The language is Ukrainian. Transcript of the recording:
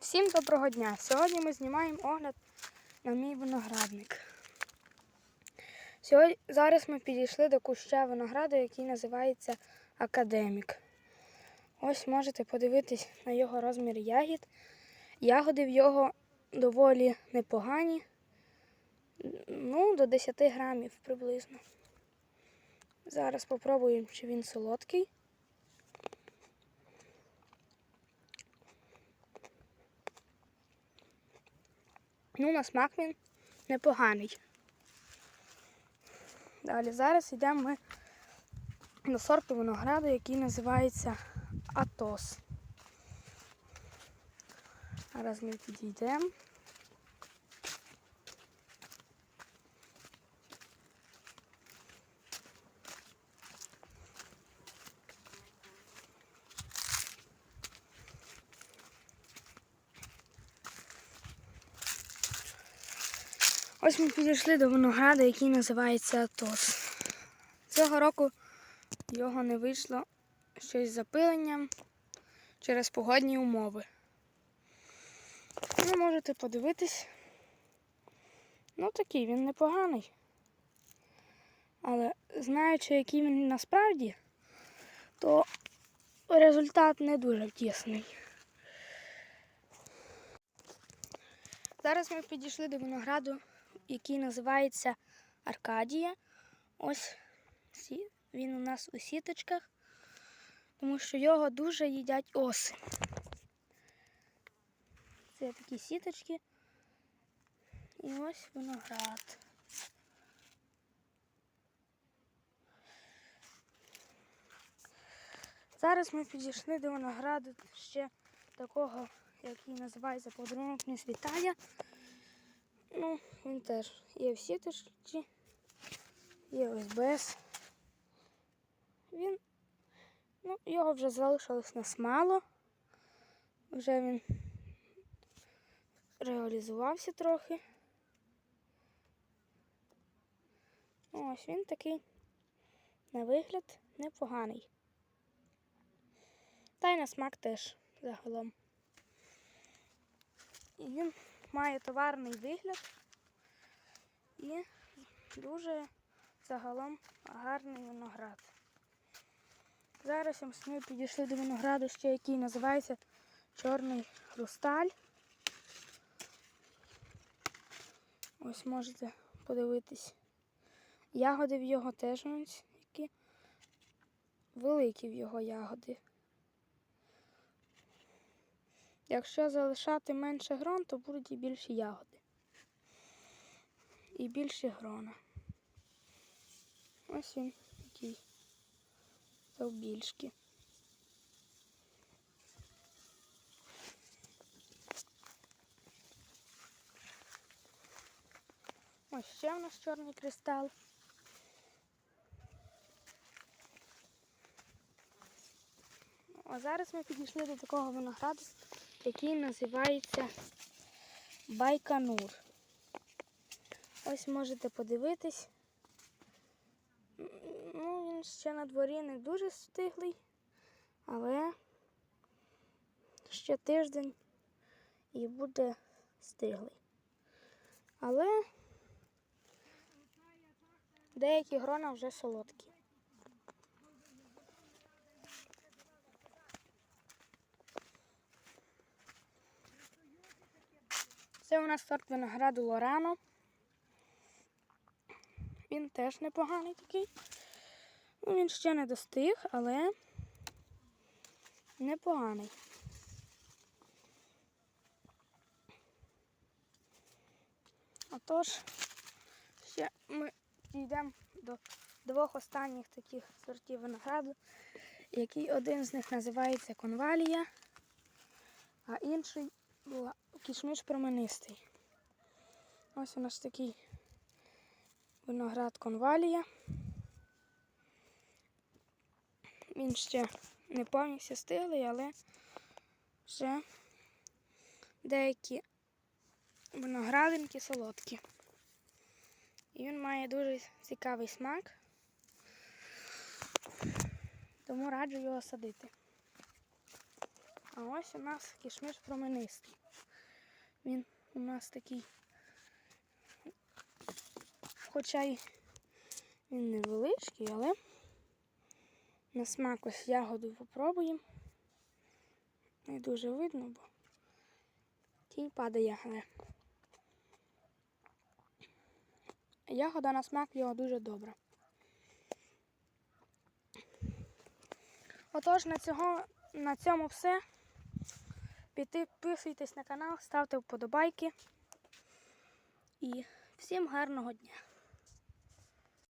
Всім доброго дня! Сьогодні ми знімаємо огляд на мій виноградник. Сьогодні, зараз ми підійшли до куща винограду, який називається Академік. Ось можете подивитись на його розмір ягід. Ягоди в його доволі непогані. Ну, до 10 грамів приблизно. Зараз спробуємо, чи він солодкий. Ну, на смак він непоганий. Далі зараз йдемо ми до сорту винограду, який називається Атос. Зараз ми підійдемо. Ось ми підійшли до винограду, який називається Атос. Цього року його не вийшло щось з запиленням через погодні умови. Ну, можете подивитись. Ну, такий він непоганий. Але знаючи, який він насправді, то результат не дуже втісний. Зараз ми підійшли до винограду, який називається Аркадія. Ось він у нас у сіточках, тому що його дуже їдять оси. Це такі сіточки. І ось виноград. Зараз ми підійшли до винограду ще такого, який називається подарунок не світає. Ну, він теж є в сіточці, є ось без. Він, ну, його вже залишилось нас мало. Вже він реалізувався трохи. Ну, Ось він такий на вигляд непоганий. Та й на смак теж загалом. І він має товарний вигляд і дуже загалом гарний виноград. Зараз ми підійшли до винограду, ще який називається Чорний хрусталь. Ось можете подивитись. Ягоди в його теж які великі в його ягоди. Якщо залишати менше грон, то будуть і більші ягоди. І більші грона. Ось він такий завбільшки. Ось ще в нас чорний кристал. А зараз ми підійшли до такого винограду, який називається Байконур. Ось можете подивитись. Ну, він ще на дворі не дуже стиглий, але ще тиждень і буде стиглий. Але деякі грона вже солодкі. Це у нас сорт винограду Лорано. Він теж непоганий такий. Ну, він ще не достиг, але непоганий. Отож, ще ми дійдемо до двох останніх таких сортів винограду, який один з них називається конвалія, а інший була кішмиш променистий. Ось у нас такий виноград конвалія. Він ще не повністю стиглий, але вже деякі виноградинки солодкі. І він має дуже цікавий смак, тому раджу його садити. А ось у нас кішмиш променистий. Він у нас такий, хоча й він невеличкий, але на смак ось ягоду попробуємо. Не дуже видно, бо тінь падає, але ягода на смак його дуже добра. Отож, на, цього, на цьому все. Підписуйтесь на канал, ставте вподобайки. І всім гарного дня!